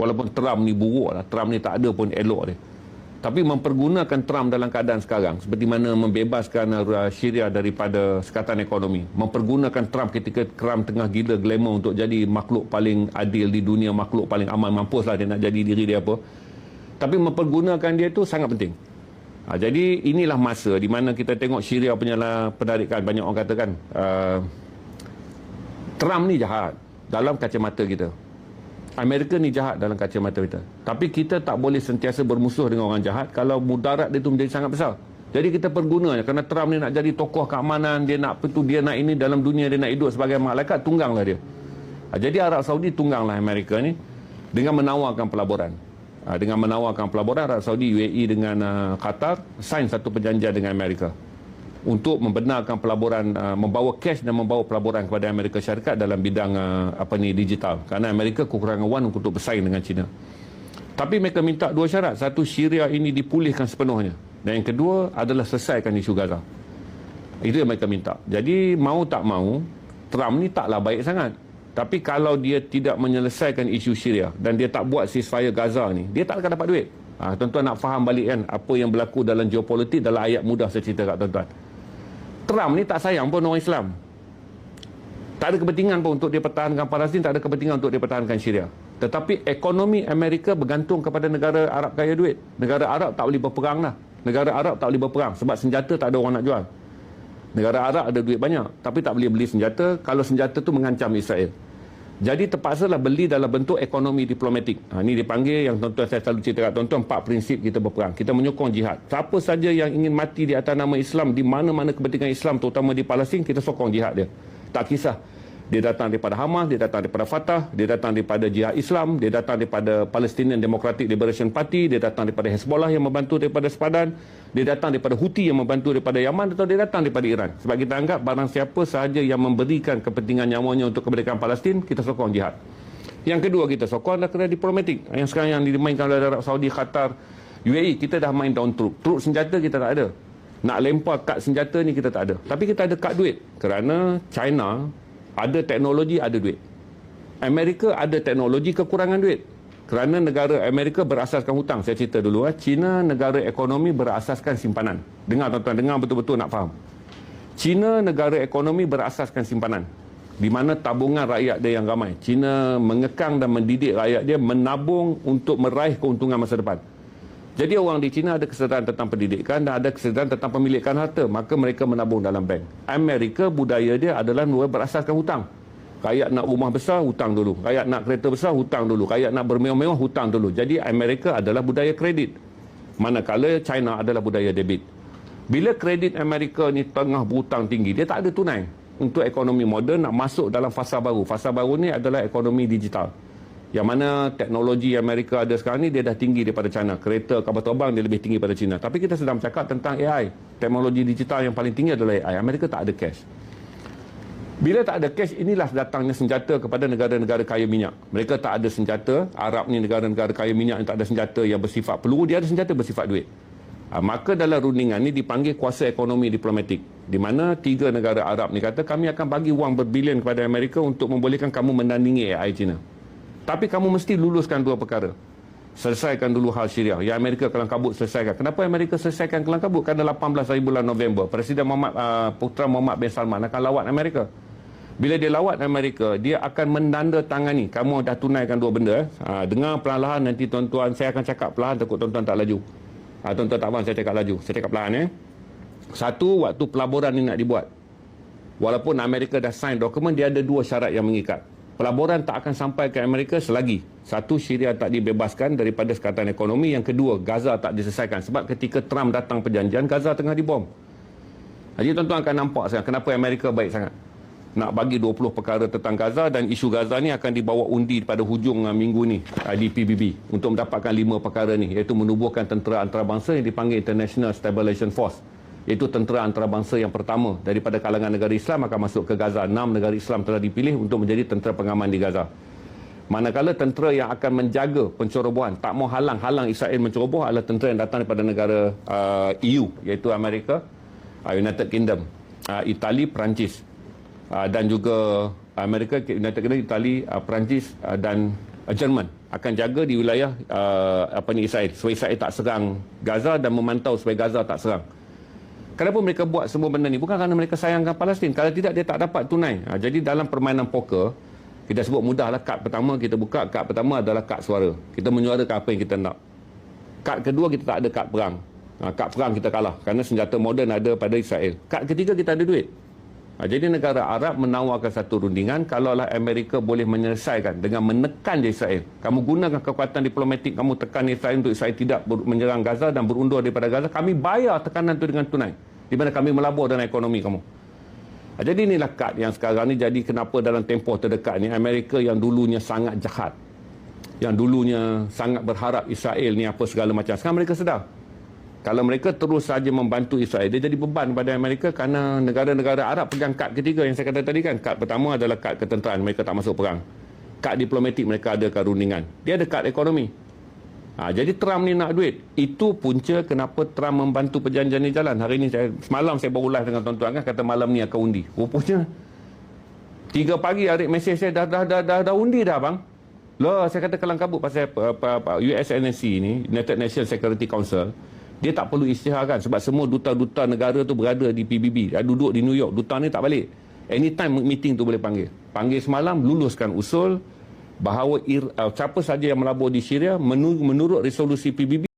Walaupun Trump ni buruk lah. Trump ni tak ada pun elok dia. Tapi mempergunakan Trump dalam keadaan sekarang seperti mana membebaskan uh, Syria daripada sekatan ekonomi. Mempergunakan Trump ketika Trump tengah gila glamour untuk jadi makhluk paling adil di dunia, makhluk paling aman mampuslah dia nak jadi diri dia apa. Tapi mempergunakan dia itu sangat penting. Ha, jadi inilah masa di mana kita tengok Syria punya lah penarikan banyak orang katakan uh, Trump ni jahat dalam kacamata kita. Amerika ni jahat dalam kacamata kita. Tapi kita tak boleh sentiasa bermusuh dengan orang jahat kalau mudarat dia tu menjadi sangat besar. Jadi kita pergunanya kerana Trump ni nak jadi tokoh keamanan, dia nak itu dia nak ini dalam dunia dia nak hidup sebagai malaikat, tungganglah dia. Ha, jadi Arab Saudi tungganglah Amerika ni dengan menawarkan pelaburan. Ha, dengan menawarkan pelaburan Arab Saudi, UAE dengan uh, Qatar sign satu perjanjian dengan Amerika untuk membenarkan pelaburan uh, membawa cash dan membawa pelaburan kepada Amerika Syarikat dalam bidang uh, apa ni digital kerana Amerika kekurangan wang untuk bersaing dengan China. Tapi mereka minta dua syarat. Satu Syria ini dipulihkan sepenuhnya dan yang kedua adalah selesaikan isu Gaza. Itu yang mereka minta. Jadi mau tak mau Trump ni taklah baik sangat. Tapi kalau dia tidak menyelesaikan isu Syria dan dia tak buat ceasefire Gaza ni, dia tak akan dapat duit. Ha, tuan-tuan nak faham balik kan apa yang berlaku dalam geopolitik dalam ayat mudah saya cerita kat tuan-tuan. Trump ni tak sayang pun orang Islam. Tak ada kepentingan pun untuk dia pertahankan Palestin, tak ada kepentingan untuk dia pertahankan Syria. Tetapi ekonomi Amerika bergantung kepada negara Arab kaya duit. Negara Arab tak boleh berperang lah. Negara Arab tak boleh berperang sebab senjata tak ada orang nak jual. Negara Arab ada duit banyak tapi tak boleh beli senjata kalau senjata tu mengancam Israel. Jadi terpaksalah beli dalam bentuk ekonomi diplomatik. Ha, ini dipanggil yang tuan-tuan saya selalu cerita kat tuan-tuan, empat prinsip kita berperang. Kita menyokong jihad. Siapa saja yang ingin mati di atas nama Islam, di mana-mana kepentingan Islam, terutama di Palestin, kita sokong jihad dia. Tak kisah dia datang daripada Hamas, dia datang daripada Fatah, dia datang daripada Jihad Islam, dia datang daripada Palestinian Democratic Liberation Party, dia datang daripada Hezbollah yang membantu daripada Sepadan, dia datang daripada Houthi yang membantu daripada Yaman atau dia datang daripada Iran. Sebab kita anggap barang siapa sahaja yang memberikan kepentingan nyawanya untuk kemerdekaan Palestin, kita sokong jihad. Yang kedua kita sokong adalah kerana diplomatik. Yang sekarang yang dimainkan oleh Arab Saudi, Qatar, UAE, kita dah main down troop. Troop senjata kita tak ada. Nak lempar kad senjata ni kita tak ada. Tapi kita ada kad duit. Kerana China ada teknologi, ada duit. Amerika ada teknologi, kekurangan duit. Kerana negara Amerika berasaskan hutang. Saya cerita dulu. Eh. China negara ekonomi berasaskan simpanan. Dengar tuan-tuan, dengar betul-betul nak faham. China negara ekonomi berasaskan simpanan. Di mana tabungan rakyat dia yang ramai. China mengekang dan mendidik rakyat dia menabung untuk meraih keuntungan masa depan. Jadi orang di China ada kesedaran tentang pendidikan dan ada kesedaran tentang pemilikan harta. Maka mereka menabung dalam bank. Amerika budaya dia adalah berasaskan hutang. Rakyat nak rumah besar, hutang dulu. Rakyat nak kereta besar, hutang dulu. Rakyat nak bermewah-mewah, hutang dulu. Jadi Amerika adalah budaya kredit. Manakala China adalah budaya debit. Bila kredit Amerika ni tengah berhutang tinggi, dia tak ada tunai. Untuk ekonomi moden nak masuk dalam fasa baru. Fasa baru ni adalah ekonomi digital. Yang mana teknologi Amerika ada sekarang ni dia dah tinggi daripada China. Kereta kapal terbang dia lebih tinggi daripada China. Tapi kita sedang bercakap tentang AI. Teknologi digital yang paling tinggi adalah AI. Amerika tak ada cash. Bila tak ada cash, inilah datangnya senjata kepada negara-negara kaya minyak. Mereka tak ada senjata. Arab ni negara-negara kaya minyak yang tak ada senjata yang bersifat peluru. Dia ada senjata bersifat duit. Ha, maka dalam rundingan ni dipanggil kuasa ekonomi diplomatik. Di mana tiga negara Arab ni kata kami akan bagi wang berbilion kepada Amerika untuk membolehkan kamu menandingi AI China. Tapi kamu mesti luluskan dua perkara. Selesaikan dulu hal Syria. Yang Amerika kelang kabut selesaikan. Kenapa Amerika selesaikan kelang kabut? Kerana 18 hari bulan November, Presiden Muhammad, uh, Putra Muhammad bin Salman akan lawat Amerika. Bila dia lawat Amerika, dia akan menandatangani. Kamu dah tunaikan dua benda. Eh. Uh, dengar perlahan nanti tuan-tuan, saya akan cakap perlahan takut tuan-tuan tak laju. Uh, tuan-tuan tak faham saya cakap laju. Saya cakap perlahan. Eh. Satu, waktu pelaburan ini nak dibuat. Walaupun Amerika dah sign dokumen, dia ada dua syarat yang mengikat pelaburan tak akan sampai ke Amerika selagi satu Syria tak dibebaskan daripada sekatan ekonomi. Yang kedua Gaza tak diselesaikan sebab ketika Trump datang perjanjian Gaza tengah dibom. Jadi tuan-tuan akan nampak sekarang kenapa Amerika baik sangat. Nak bagi 20 perkara tentang Gaza dan isu Gaza ni akan dibawa undi pada hujung uh, minggu ni uh, di PBB untuk mendapatkan lima perkara ni iaitu menubuhkan tentera antarabangsa yang dipanggil International Stabilization Force iaitu tentera antarabangsa yang pertama daripada kalangan negara Islam akan masuk ke Gaza. Enam negara Islam telah dipilih untuk menjadi tentera pengaman di Gaza. Manakala tentera yang akan menjaga pencerobohan, tak mau halang-halang Israel menceroboh adalah tentera yang datang daripada negara uh, EU, iaitu Amerika, uh, United Kingdom, uh, Itali, Perancis uh, dan juga Amerika, United Kingdom, Itali, uh, Perancis uh, dan uh, Jerman akan jaga di wilayah uh, apa ni Israel supaya Israel tak serang Gaza dan memantau supaya Gaza tak serang. Kenapa mereka buat semua benda ni? Bukan kerana mereka sayangkan Palestin. Kalau tidak dia tak dapat tunai. Ha, jadi dalam permainan poker kita sebut mudahlah kad pertama kita buka kad pertama adalah kad suara. Kita menyuarakan apa yang kita nak. Kad kedua kita tak ada kad perang. Ha, kad perang kita kalah kerana senjata moden ada pada Israel. Kad ketiga kita ada duit. Ha, jadi negara Arab menawarkan satu rundingan kalaulah Amerika boleh menyelesaikan dengan menekan Israel. Kamu gunakan kekuatan diplomatik kamu tekan Israel untuk Israel tidak menyerang Gaza dan berundur daripada Gaza. Kami bayar tekanan itu dengan tunai. Di mana kami melabur dalam ekonomi kamu. Ha, jadi inilah kad yang sekarang ni jadi kenapa dalam tempoh terdekat ni Amerika yang dulunya sangat jahat. Yang dulunya sangat berharap Israel ni apa segala macam. Sekarang mereka sedar. Kalau mereka terus saja membantu Israel, dia jadi beban pada Amerika kerana negara-negara Arab pegang kad ketiga yang saya kata tadi kan. Kad pertama adalah kad ketenteraan, mereka tak masuk perang. Kad diplomatik mereka ada rundingan. Dia ada kad ekonomi. Ha, jadi Trump ni nak duit. Itu punca kenapa Trump membantu perjanjian ni jalan. Hari ni saya semalam saya baru live dengan tuan-tuan kan kata malam ni akan undi. Rupanya tiga pagi Arik mesej saya dah dah dah dah, dah undi dah bang. Loh, saya kata kelang kabut pasal apa, apa, apa, USNSC ni, United Nations Security Council, dia tak perlu isytiharkan sebab semua duta-duta negara tu berada di PBB. Dia duduk di New York. Duta ni tak balik. Anytime meeting tu boleh panggil. Panggil semalam, luluskan usul, bahawa uh, siapa saja yang melabur di Syria menurut resolusi PBB